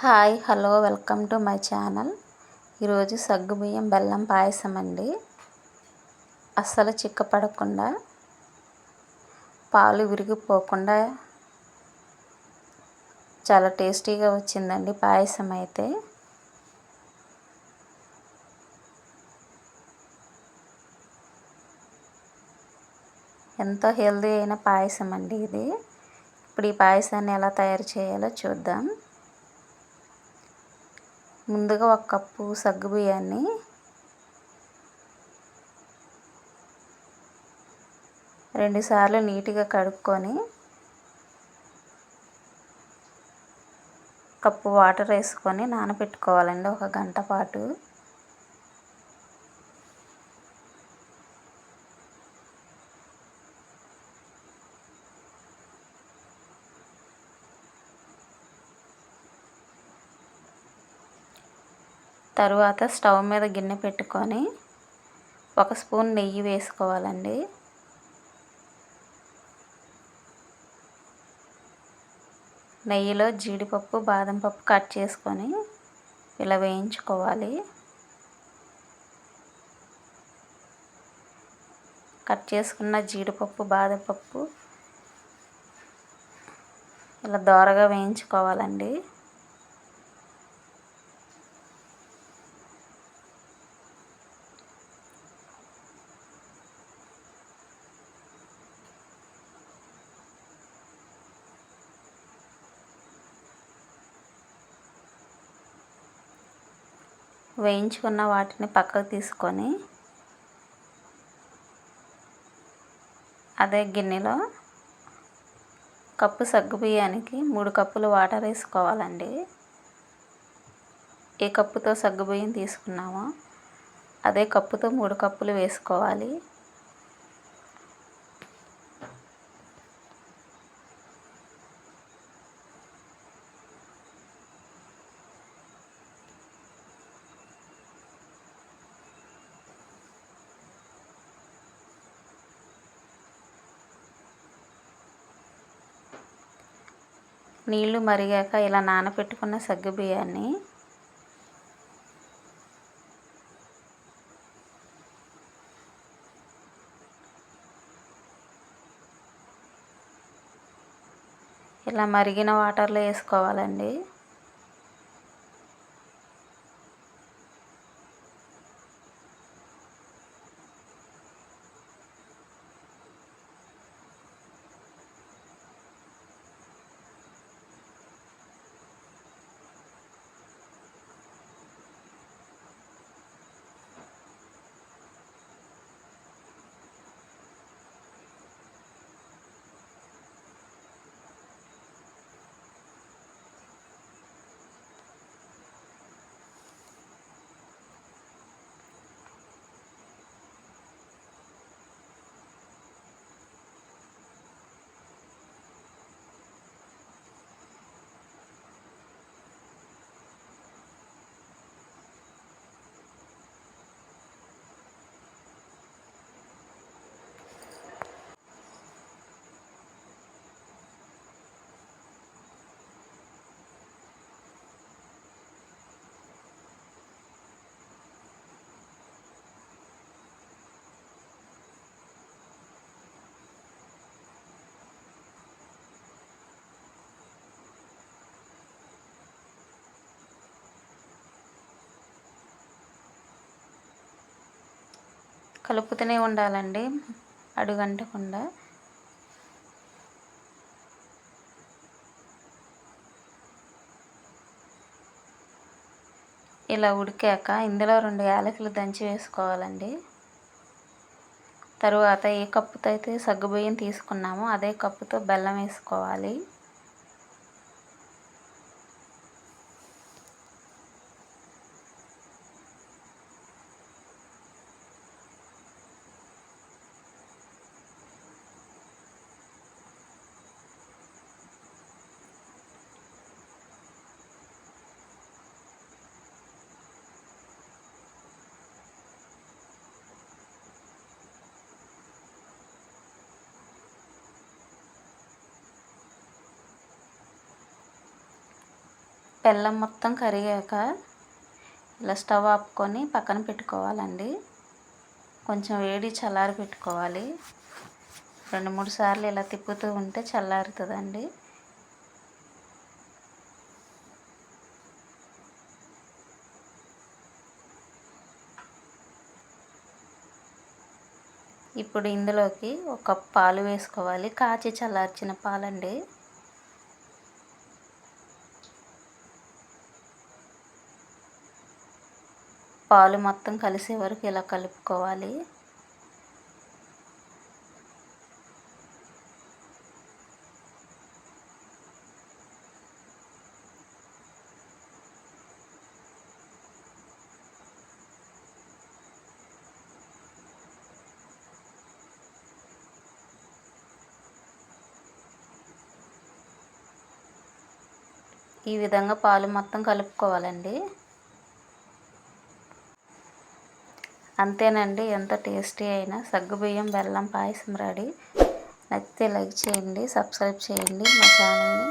Hi hello welcome to my channel. ఈరోజు సగ్గుబియ్యం బెల్లం పాయసం అండి. అస్సలు చిక్కపడకుండా పాలు విరిగిపోకుండా చాలా టేస్టీగా వచ్చిందండి పాయసం అయితే. ఎంతో హెల్దీ అయిన పాయసం అండి ఇది. ఇప్పుడు ఈ పాయసాన్ని ఎలా తయారు చేయాలో చూద్దాం. ముందుగా ఒక కప్పు సగ్గుబియ్యాన్ని రెండుసార్లు నీట్గా కడుక్కొని కప్పు వాటర్ వేసుకొని నానబెట్టుకోవాలండి ఒక గంట పాటు తరువాత స్టవ్ మీద గిన్నె పెట్టుకొని ఒక స్పూన్ నెయ్యి వేసుకోవాలండి. నెయ్యిలో జీడిపప్పు బాదం పప్పు కట్ చేసుకొని ఇలా వేయించుకోవాలి. కట్ చేసుకున్న జీడిపప్పు బాదం పప్పు ఇలా దోరగా వేయించుకోవాలండి. వేయించుకున్న వాటిని పక్కకు తీసుకొని అదే గిన్నెలో కప్పు సగ్గుబియ్యానికి మూడు కప్పులు వాటర్ వేసుకోవాలండి. ఏ కప్పుతో సగ్గుబియ్యం తీసుకున్నామో అదే కప్పుతో మూడు కప్పులు వేసుకోవాలి. నీళ్ళు మరిగాక ఇలా నానబెట్టుకున్న సగ్గు బియ్యాన్ని ఇలా మరిగిన వాటర్లో వేసుకోవాలండి. కలుపుతూనే ఉండాలండి. అడుగంటకుండా. ఇలా ఉడికాక ఇందులో రెండు యాలకులు దంచి వేసుకోవాలండి. తరువాత ఏ కప్పుతో అయితే సగ్గుబియ్యం తీసుకున్నామో అదే కప్పుతో బెల్లం వేసుకోవాలి. బెల్లం మొత్తం కరిగాక ఇలా స్టవ్ ఆపుకొని పక్కన పెట్టుకోవాలండి. కొంచెం వేడి చల్లారి పెట్టుకోవాలి. రెండు మూడు సార్లు ఇలా తిప్పుతూ ఉంటే చల్లారుతుందండి. ఇప్పుడు ఇందులోకి ఒక కప్ పాలు వేసుకోవాలి. కాచి చల్లార్చిన పాలండి. పాలు మొత్తం కలిసే వరకు ఇలా కలుపుకోవాలి. ఈ విధంగా పాలు మొత్తం కలుపుకోవాలండి. అంతేనండి ఎంత టేస్టీ అయినా. సగ్గుబియ్యం బెల్లం పాయసం రెడీ. నచ్చితే లైక్ చేయండి సబ్స్క్రైబ్ చేయండి మా ఛానల్ని.